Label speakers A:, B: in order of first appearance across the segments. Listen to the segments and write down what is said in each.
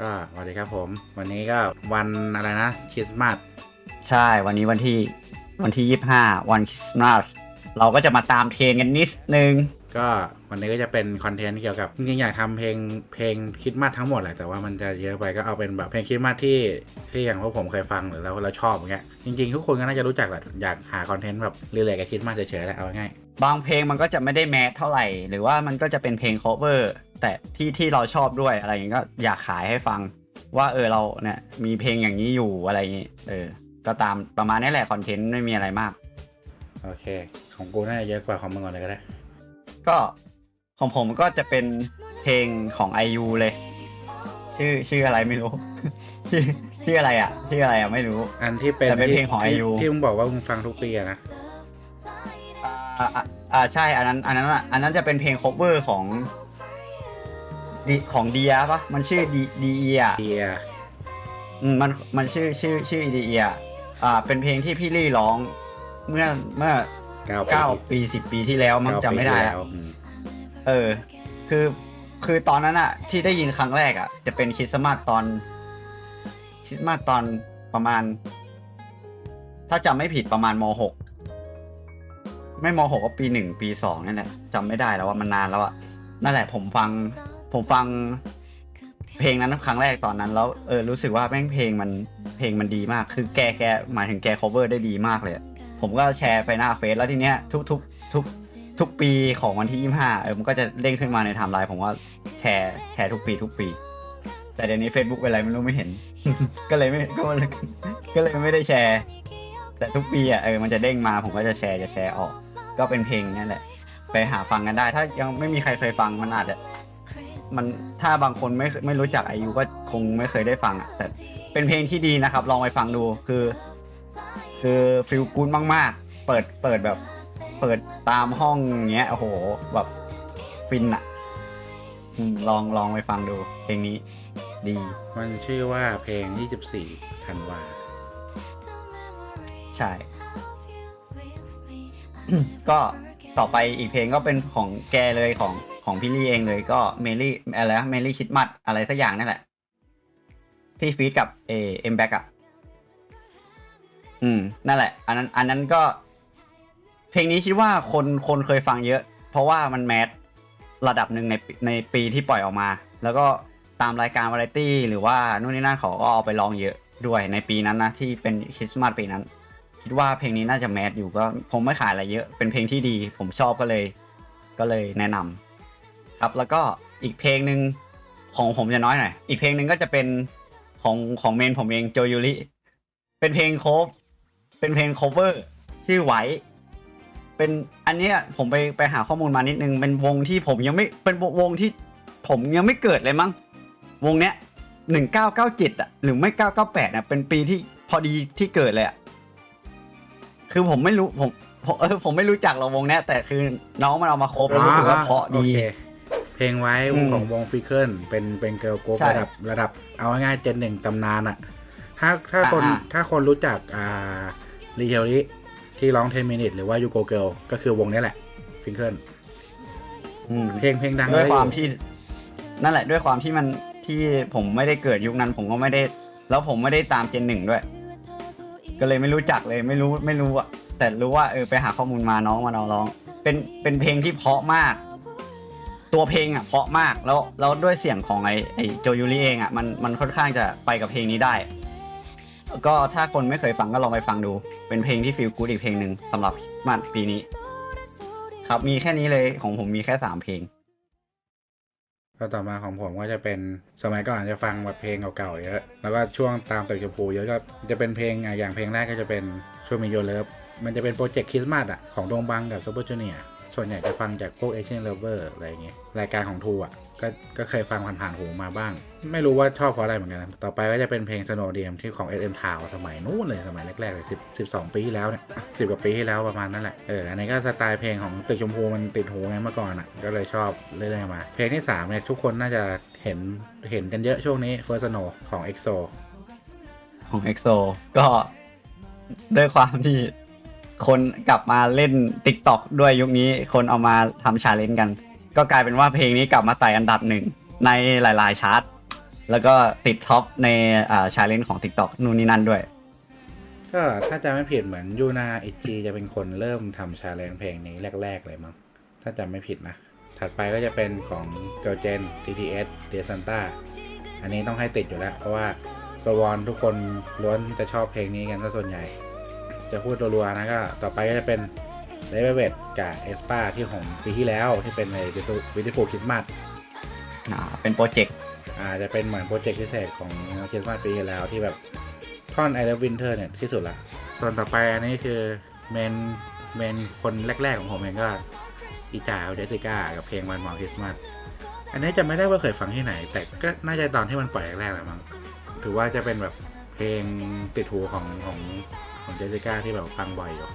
A: ก็สวัสดีครับผม วันนี้ก็วันอะไรนะคริสต์มาส
B: ใช่วันนี้วันที่วันที่ยี่ห้าวันคริสต์มาสเราก็จะมาตามเทรนกันนิดนึง
A: ก็วันนี้ก็จะเป็นคอนเทนต์เกี่ยวกับจริงๆอยากทำเพลงเพลงคริสต์มาสทั้งหมดแหละแต่ว่ามันจะเยอะไปก็เอาเป็นแบบเพลงคริสต์มาสที่ที่อย่างพวกผมเคยฟังหรือเราเราชอบอย่างเงี้ยจริงๆทุกคนก็น่าจะรู้จักแหละอยากหาคอนเทนต์แบบเรื่อยๆกับคริสต์มาสเฉยๆแหละเอาง่าย
B: บางเพลงมันก็จะไม่ได้แมสเท่าไหร่ หรือว่ามันก็จะเป็นเพลง cover แต่ที่ที่เราชอบด้วยอะไรอย่างนี้ก็อยากขายให้ฟัง ว่าเออเราเนี่ยมีเพลงอย่างนี้อยู่อะไรอย่างนี้เออ ก็ตามประมาณนี้แหละคอนเทนต์ไม่มีอะไรมาก
A: โอเค ของกูน่าจะเยอะกว่าของมึงก่อนเลยก็ได้
B: ก็ของผมก็จะเป็นเพลงของ IU เลย ชื่อชื่ออะไรไม่รู้ ชื่อชื่ออะไรอะ ชื่ออะไรอะไม่รู้
A: อันที่เป็น
B: แต่เป็นเพลงของ
A: ที่
B: IU
A: ที่มึงบอกว่ามึงฟังทุกปีอะนะ
B: อ่าอ่าอ่าใช่อันนั้นอันนั้นอะอันนั้นจะเป็นเพลง cover ของ ดีของเดียปะมันชื่อดีดีอะ
A: เดีย
B: อืมมันมันชื่อชื่อชื่อดีอะอ่า เป็นเพลงที่พี่ลี่ร้อง เมื่อเมื่อ
A: เก้า
B: เก้าปีสิบปีที่แล้วมั้ง
A: เก้า
B: จำไม่ได้
A: ปี
B: อะ
A: แล้วอืม
B: เออ คือคือตอนนั้นอะที่ได้ยินครั้งแรกอะจะเป็นคริสต์มาสตอนคริสต์มาสตอนประมาณ ถ้าจำไม่ผิดประมาณมหกไม่มหกก็ปีหนึ่งปีสองนั่นแหละจำไม่ได้แล้วว่ามันนานแล้วอะนั่นแหละผมฟัง ผมฟังเพลงนั้นครั้งแรกตอนนั้น แล้วเออรู้สึกว่าแม่งเพลงมันเพลงมันดีมาก คือแกแกหมายถึงแก cover ได้ดีมากเลย ผมก็แชร์ไปหน้าเฟซแล้วทีเนี้ยทุกทุกทุกทุกปีของวันที่ 25 เออมันก็จะเด้งขึ้นมาในไทม์ไลน์ผมว่าแชร์แชร์ทุกปีทุกปี แต่เดี๋ยวนี้ Facebook เป็นอะไรไม่รู้ไม่เห็น ก็เลยไม่ก็เลยก็เลยไม่ได้แชร์ แต่ทุกปีอะเออมันจะเด้งมาผมก็จะแชร์จะแชร์ออก ก็เป็นเพลงนั่นแหละ ไปหาฟังกันได้ ถ้ายังไม่มีใครเคยฟังมันอาจจะ มันถ้าบางคนไม่ไม่รู้จักอายุก็คงไม่เคยได้ฟังอะแต่เป็นเพลงที่ดีนะครับ ลองไปฟังดูคือ คือฟิลกูดมาก ๆ เปิดเปิดแบบ เปิดตามห้องเงี้ยโอ้โหแบบฟินอะอืมลองลองไปฟังดู เพลงนี้ดี
A: มันชื่อว่าเพลง 24ธันวา
B: ใช่ ก็ต่อไปอีกเพลงก็เป็นของแกเลยของ ของพี่ลี่เองเลยก็เมลี่อะไรนะเมลี่คิดมัดอะไรสักอย่างนั่นแหละ ที่ฟีดกับเอเอ็มแบ็กอะ อืม นั่นแหละ อันนั้น อันนั้นก็ เพลงนี้คิดว่าคนคนเคยฟังเยอะ เพราะว่ามันแมสระดับหนึ่งในในปีที่ปล่อยออกมา แล้วก็ตามรายการวาไรตี้หรือว่านู่นนี่นั่นเขาก็เอาไปลองเยอะด้วยในปีนั้นนะที่เป็นคริสต์มาสปีนั้น คิดว่าเพลงนี้น่าจะแมสอยู่ก็ผมไม่ขายอะไรเยอะ เป็นเพลงที่ดี ผมชอบก็เลย ก็เลยแนะนำ ครับแล้วก็อีกเพลงหนึ่งของผมจะน้อยหน่อยอีกเพลงหนึ่งก็จะเป็นของของเมนผมเองโจยูริเป็นเพลงโคฟเป็นเพลง cover ชื่อไวเป็นอันเนี้ยผมไปไปหาข้อมูลมานิดนึงเป็นวงที่ผมยังไม่เป็นวงที่ผมยังไม่เกิดเลยมั้งวงเนี้ยหนึ่งเก้าเก้าเจ็ดอะหรือไม่เก้าเก้าแปดอะเป็นปีที่พอดีที่เกิดเลยอะคือผมไม่รู้ผมเออผมไม่รู้จักหรอกวงเนี้ยแต่คือน้องมันเอามาครบแล้วรู้สึกว่าเพราะดี
A: เพลงไว้
B: อืม
A: ของวงฟิเคิลเป็นเป็นเกิร์ลกรุ๊ประ
B: ใช่
A: ดับระดับเอาง่ายๆเจนหนึ่งตำนานอะถ้าถ้าคน
B: อ่า
A: ถ้าคนรู้จักอ่ารีเทลลิที่ร้องเทมินิตหรือว่ายูโกเกิลก็คือวงนี้แหละฟิเคิล
B: อืม
A: เพลงเพลงดัง
B: ด้วย
A: เลย
B: ความที่ นั่นแหละด้วยความที่มันที่ผมไม่ได้เกิดยุคนั้น ผมก็ไม่ได้ แล้วผมไม่ได้ตามเจนหนึ่งด้วย ก็เลยไม่รู้จักเลยไม่รู้ไม่รู้อะแต่รู้ว่าเออไปหาข้อมูลมาน้องมาน้องร้อง เป็นเป็นเพลงที่เพราะมาก ตัวเพลงอะเพราะมากแล้วแล้วด้วยเสียงของไอไอโจยูริเองอะมันมันค่อนข้างจะไปกับเพลงนี้ได้ ก็ถ้าคนไม่เคยฟังก็ลองไปฟังดู เป็นเพลงที่ฟีลกู๊ดอีกเพลงหนึ่งสำหรับมันปีนี้ ครับมีแค่นี้เลยของผมมีแค่สามเพลง
A: ก็ต่อมาของผมก็จะเป็นสมัยก่อนจะฟังแบบเพลงเก่าๆเยอะ แล้วก็ช่วงตามตึกชมพูเยอะก็จะเป็นเพลงอะอย่างเพลงแรกก็จะเป็นช่วงมีโยเลิฟมันจะเป็นโปรเจกต์คริสต์มาสอะของดงบังกับซูเปอร์จูเนีย ส่วนใหญ่จะฟังจากพวกเอเชียนเลเวอร์อะไรอย่างเงี้ยรายการของทูอะก็ก็เคยฟังผ่านๆหูมาบ้าง ไม่รู้ว่าชอบเพราะอะไรเหมือนกันนะต่อไปก็จะเป็นเพลงสโนว์เดียมที่ของ SM Town สมัยนู้นเลยสมัยแรกๆเลย10 12 ปีที่แล้วเนี่ยสิกว่าปีที่แล้วประมาณนั้นแหละเอออันนี้ก็สไตล์เพลงของตึกชมพูมันติดหูไงเมื่อก่อนอะก็เลยชอบเรื่อยๆมา เพลงที่สามเนี่ยทุกคนน่าจะเห็นเห็นกันเยอะช่วงนี้ First Snow ของ EXO
B: ของ EXO ก็ด้วยความที่ คนกลับมาเล่น TikTok ด้วยยุคนี้คนเอามาทำชาเลนจ์กัน ก็กลายเป็นว่าเพลงนี้กลับมาไต่อันดับหนึ่งในหลาย ๆ ชาร์ตแล้วก็ติดท็อปในชาเลนจ์ของ TikTok นู่นนี่นั่นด้วย
A: ก็ถ้าจำไม่ผิดเหมือนยูนาเอจีจะเป็นคนเริ่มทำชาเลนจ์เพลงนี้แรก ๆ เลยมั้งถ้าจำไม่ผิดนะ ถัดไปก็จะเป็นของเกลเจน TTS เดซันตาอันนี้ต้องให้ติดอยู่แล้ว เพราะว่าสวอนทุกคนล้วนจะชอบเพลงนี้กันซะส่วนใหญ่ จะพูดรัวๆนะก็ต่อไปก็จะเป็นเลเวเวตกับเอสปาที่ของปีที่แล้วที่เป็นในวิดีโอคิดมัด
B: อ่าเป็นโปรเจกต์
A: อาจจะเป็นเหมือนโปรเจกต์พิเศษของคริสต์มาสปีที่แล้วที่แบบท่อน I Love Winter เนี่ยที่สุดละส่วนต่อไปอันนี้คือเมนเมนคนแรก ๆ ของผมเองก็อีจ่าเจสสิก้ากับเพลงวันมอคริสต์มาสอันนี้จะไม่ได้ว่าเคยฟังที่ไหน แต่ก็น่าจะตอนที่มันปล่อยแรกๆแหละมั้งถือว่าจะเป็นแบบเพลงติดหูของของ ของเจสสิก้าที่แบบฟังบ่อยอยู่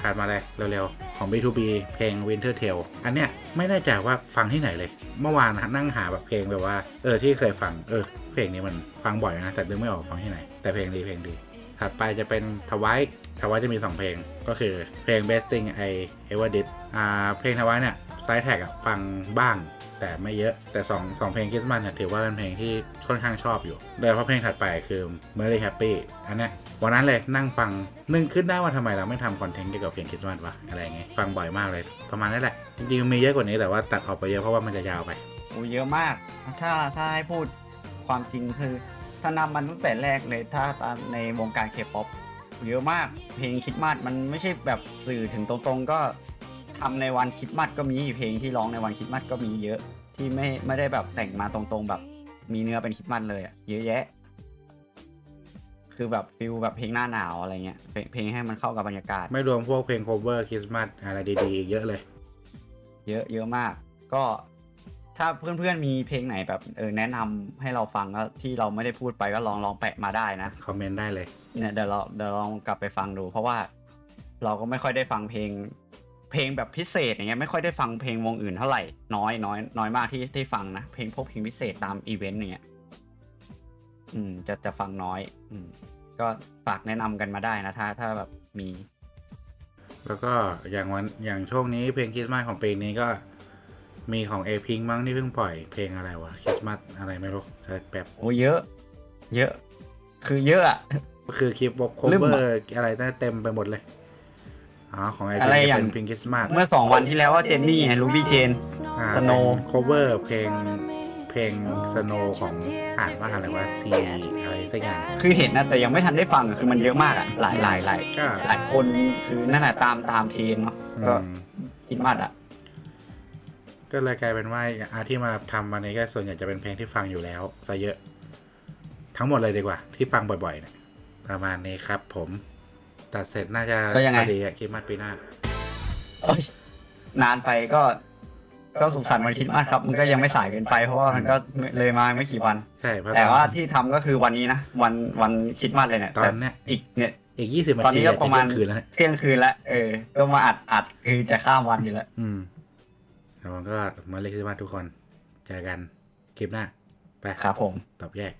A: ผ่านมาเลยเร็วๆ ของ B2B เพลง Winter Tale อันเนี้ยไม่แน่ใจว่าฟังที่ไหนเลย เมื่อวานนั่งหาแบบเพลงแบบว่า เออที่เคยฟัง เออ เพลงนี้มันฟังบ่อยนะ แต่นึกไม่ออกฟังที่ไหน แต่เพลงดีเพลงดี ถัดไปจะเป็นทวายทวายจะมี 2 เพลง ก็คือเพลง Best Thing I Ever Did อ่าเพลงทวายเนี่ยไซด์แท็กฟังบ้าง แต่ไม่เยอะแต่2องสองเพลงคริสต์มาสเนี่ยถือว่าเป็นเพลงที่ค่อนข้างชอบอยู่โดยเฉพาะเพลงถัดไปคือ Merry Happy อันนี้วันนั้นเลยนั่งฟังนึกขึ้นได้ว่าทำไมเราไม่ทำคอนเทนต์เกี่ยวกับเพลงคริสต์มาสวะอะไรเงี้ยฟังบ่อยมากเลยประมาณนั้นแหละ จริงๆมีเยอะกว่านี้แต่ว่าตัดออกไปเยอะเพราะว่ามันจะยาวไป
B: โอ้เยอะมาก ถ้าถ้าให้พูดความจริงคือ ถ้านำมันตั้งแต่แรกเลยถ้าตามในวงการเคป๊อปเยอะมากเพลงคริดมาสมันไม่ใช่แบบสื่อถึงตรงๆ ก็ ทำในวันคริดมาสก็มีเพลงที่ร้องในวันคริดมาสก็มีเยอะ ที่ไม่ไม่ได้แบบแต่งมาตรงๆแบบ มีเนื้อเป็นคริดมาสเลยอะเยอะแยะ คือแบบฟิลแบบเพลงหน้าหนาวอะไรเงี้ยเพลงเพลงให้มันเข้ากับบรรยากาศ
A: ไม่รวมพวกเพลง cover คริสต์มาสอะไรดีๆอีกเยอะเลย
B: เยอะเยอะมาก ก็ถ้าเพื่อนๆมีเพลงไหนแบบเออแนะนำให้เราฟังแล้วที่เราไม่ได้พูดไปก็ลองลองแปะมาได้นะ
A: คอมเมนต์ได้เลย
B: เนี่ยเดี๋ยวเราเดี๋ยวลองกลับไปฟังดู เพราะว่าเราก็ไม่ค่อยได้ฟังเพลง เพลงแบบพิเศษอย่างเงี้ยไม่ค่อยได้ฟังเพลงวงอื่นเท่าไหร่น้อยน้อยน้อยมากที่ที่ฟังนะเพลงพวกเพลงพิเศษตามอีเวนต์อย่างเงี้ยอืมจะจะฟังน้อย อืม ก็ฝากแนะนำกันมาได้นะถ้า ถ้าแบบมี
A: แล้วก็อย่างวันอย่างช่วงนี้เพลงคริสต์มาสของปีนี้ก็มีของเอพิงมั้งที่เพิ่งปล่อยเพลงอะไรวะคริสต์มาสอะไรไม่รู้เซิร์ชแป๊บ
B: โอ้เยอะ เยอะ คือเยอะอะ
A: ก็คือคลิปวอล์ก
B: ลืม
A: เวอ
B: อะ
A: ร์อะไรได้เต็มไปหมดเลย อ๋อของไอ
B: อะไรอย่าง
A: เป็นเพลงคริสต์มาส
B: เมื่อสองวันที่แล้วว่าเจนนี่ไงลูบี้เจน
A: อ่า
B: Snow
A: เป็น cover เพลงเพลงสโนของอ่านว่าอะไรว่าซีอะไรสักอย่าง
B: คือเห็นนะแต่ยังไม่ทันได้ฟังอะคือมันเยอะมากอะหลายหลายหลาย
A: ก็
B: หลายคนคือนั่นแหละตามตามเทรนเนาะก็
A: อืม
B: คิดมากอะ
A: ก็เลยกลายเป็นว่าอาที่มาทำวันนี้ก็ส่วนใหญ่จะเป็นเพลงที่ฟังอยู่แล้วซะเยอะ ทั้งหมดเลยดีกว่า ที่ฟังบ่อยๆเนี่ยประมาณนี้ครับผม ตัดเสร็จน่าจะ
B: ก็ยังไง
A: พอดีอะคริดมาสปีหน้า
B: เอ้ยนานไปก็ ก็สุขสันต์วันคริดมากครับ มันก็ยังไม่สายเกินไปเพราะว่ามันก็เลยมาไม่กี่วัน
A: ใช่เพราะ
B: แต่ว่าที่ทำก็คือวันนี้นะ วันวันคริดมากเลยเนี่ย
A: ตอนเนี้ย
B: อีกเนี่ย
A: อีกยี่สิบนา
B: ตอน
A: ที
B: นี้ก็
A: จ
B: ประมาณ
A: เที่ยงคืนแล้วเนี่ย
B: เที่ยงคืนแล้วเออ ก็มาอัดอัดคือจะข้ามวันอยู่แล้ว
A: อืมแล้วมันก็มาเล็กซิมาทุกคนเจอกันคลิปหน้าไป
B: ครับผม
A: ตอบแยก